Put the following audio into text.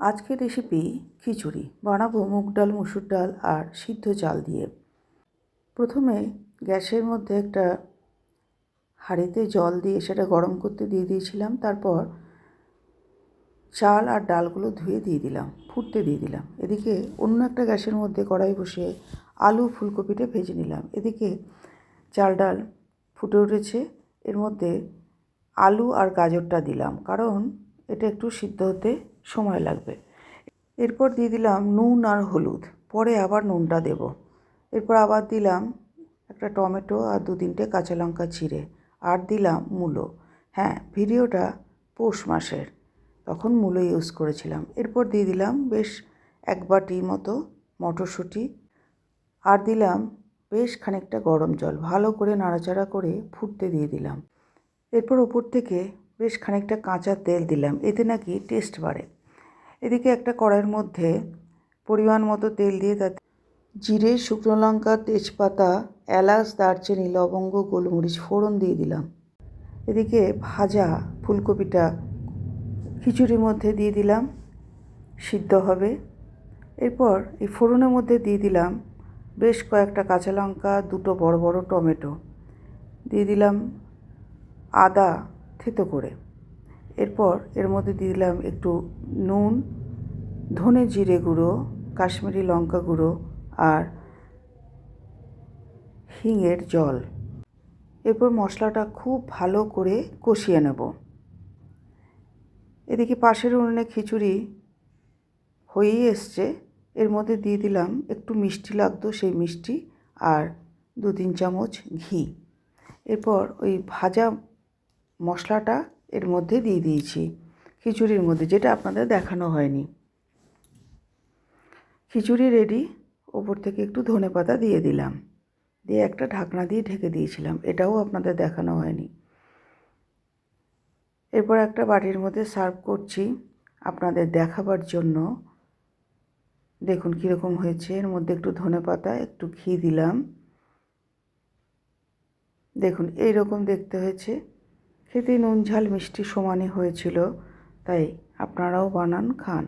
আজকের রেসিপি খিচুড়ি। বানাবো মুগ ডাল, মুসুর ডাল আর সিদ্ধ চাল দিয়ে। প্রথমে গ্যাসের মধ্যে একটা হাঁড়িতে জল দিয়ে সেটা গরম করতে দিয়ে দিয়েছিলাম। তারপর চাল আর ডালগুলো ধুয়ে দিয়ে দিলাম, ফুটতে দিয়ে দিলাম। এদিকে অন্য একটা গ্যাসের মধ্যে কড়াই বসিয়ে আলু ফুলকপিটা ভেজে নিলাম। এদিকে চাল ডাল ফুটে উঠেছে। এর মধ্যে আলু আর গাজরটা দিলাম, কারণ এটা একটু সিদ্ধ হতে সময় লাগবে। এরপর দিয়ে দিলাম নুন আর হলুদ, পরে আবার নুনটা দেব। এরপর আবার দিলাম একটা টমেটো আর দু তিনটে কাঁচা লঙ্কা চিড়ে আর দিলাম মূলো। হ্যাঁ ভিডিওটা পৌষ মাসের, তখন মূলো ইউজ করেছিলাম। এরপর দিয়ে দিলাম বেশ এক বাটি মতো মটরশুঁটি, আর দিলাম বেশ খানিকটা গরম জল। ভালো করে নাড়াচাড়া করে ফুটতে দিয়ে দিলাম। এরপর ওপর থেকে বেশ খানিকটা কাঁচা তেল দিলাম, এতে নাকি টেস্ট বাড়ে। এদিকে একটা কড়াইয়ের মধ্যে পরিমাণ মতো তেল দিয়ে তাতে জিরে, শুকনো লঙ্কা, তেজপাতা, এলাচ, দারচিনি, লবঙ্গ, গোলমরিচ ফোড়ন দিয়ে দিলাম। এদিকে ভাজা ফুলকপিটা খিচুড়ির মধ্যে দিয়ে দিলাম, সিদ্ধ হবে। এরপর এই ফোড়নের মধ্যে দিয়ে দিলাম বেশ কয়েকটা কাঁচা লঙ্কা, দুটো বড় বড় টমেটো। দিয়ে দিলাম আদা থেতো করে। এরপর এর মধ্যে দিলাম একটু নুন, ধনে জিরে গুঁড়ো, কাশ্মীরি লঙ্কা গুঁড়ো আর হিঙের জল। এরপর মশলাটা খুব ভালো করে কষিয়ে নেব। এদিকে পাশের উনুনে খিচুড়ি হয়েই এসছে। এর মধ্যে দিয়ে দিলাম একটু মিষ্টি লাগতো সেই মিষ্টি আর দু তিন চামচ ঘি। এরপর ওই ভাজা মশলাটা এর মধ্যে দিয়ে দিয়েছি। খিচুড়ির মধ্যে, যেটা আপনাদের দেখানো হয়নি। খিচুড়ি রেডি ওপর থেকে একটু ধনে পাতা দিয়ে দিলাম। দিয়ে একটা ঢাকনা দিয়ে ঢেকে দিয়েছিলাম, এটাও আপনাদের দেখানো হয়নি। এরপর একটা বাটির মধ্যে সার্ভ করছি আপনাদের দেখাবার জন্য। দেখুন কীরকম হয়েছে, এর মধ্যে একটু ধনে পাতা, একটু ঘি দিলাম। দেখুন এই রকম দেখতে হয়েছে। খেতে নুন ঝাল মিষ্টি সমানে হয়েছিল তাই আপনারাও বানান খান।